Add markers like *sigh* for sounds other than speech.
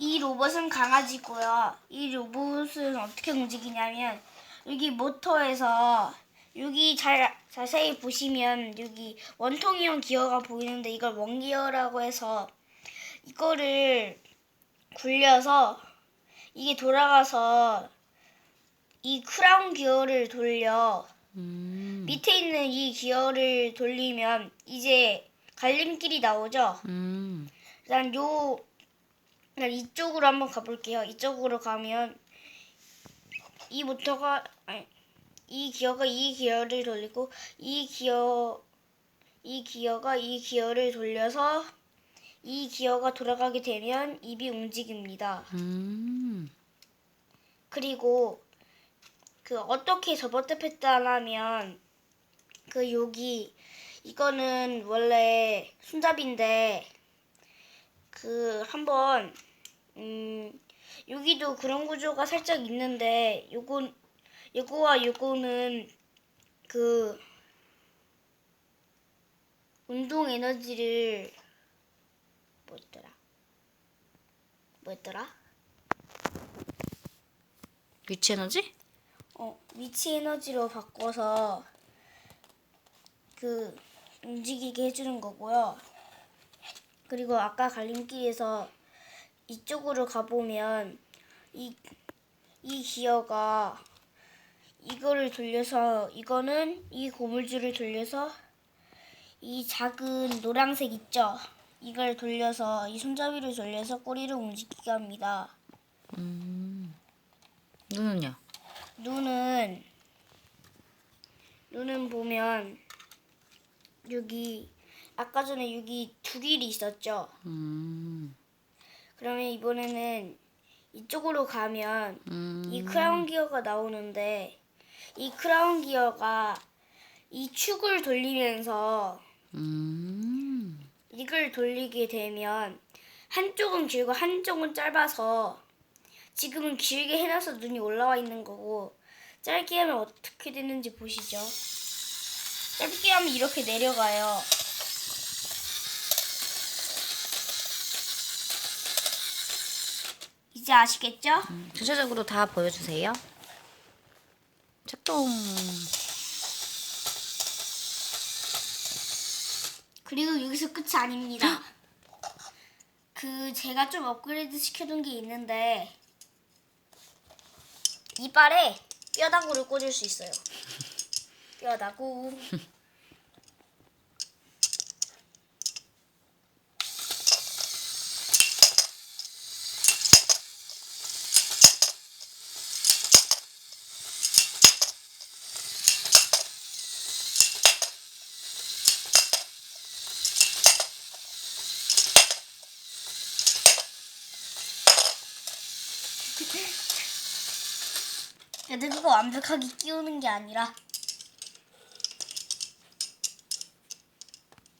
이 로봇은 강아지고요. 이 로봇은 어떻게 움직이냐면 여기 모터에서 여기 잘 자세히 보시면 여기 원통형 기어가 보이는데 이걸 원기어라고 해서 이거를 굴려서 이게 돌아가서 이 크라운 기어를 돌려 음. 밑에 있는 이 기어를 돌리면 이제 갈림길이 나오죠. 음. 일단 요 일단 이쪽으로 한번 가볼게요. 이쪽으로 가면 이 모터가 아니, 이 기어가 이 기어를 돌리고 이 기어 이 기어가 이 기어를 돌려서 이 기어가 돌아가게 되면 입이 움직입니다. 음. 그리고 그 어떻게 접어뜯했다라면 그 여기 이거는 원래 손잡이인데 그 한번 음 여기도 그런 구조가 살짝 있는데 요건 요거와 요거는 그 운동 에너지를 뭐였더라 뭐였더라 위치 에너지? 어, 위치 에너지로 바꿔서 그 움직이게 해주는 거고요. 그리고 아까 갈림길에서 이쪽으로 가보면 이, 이 기어가 이거를 돌려서 이거는 이 고물줄을 돌려서 이 작은 노란색 있죠? 이걸 돌려서 이 손잡이를 돌려서 꼬리를 움직이게 합니다. 음. 눈은요? 눈은 눈은 보면 여기 아까 전에 여기 두 길이 있었죠. 음. 그러면 이번에는 이쪽으로 가면 음. 이 크라운 기어가 나오는데 이 크라운 기어가 이 축을 돌리면서 음. 이걸 돌리게 되면 한쪽은 길고 한쪽은 짧아서 지금은 길게 해놔서 눈이 올라와 있는 거고 짧게 하면 어떻게 되는지 보시죠. 짧게 하면 이렇게 내려가요. 이제 아시겠죠? 전체적으로 다 보여주세요. 작동. 그리고 여기서 끝이 아닙니다. *gasps* 그 제가 좀 업그레이드 시켜둔 게 있는데 이빨에 뼈다구를 꽂을 수 있어요. *laughs* 뼈다구. *laughs* 근데 그거 완벽하게 끼우는 게 아니라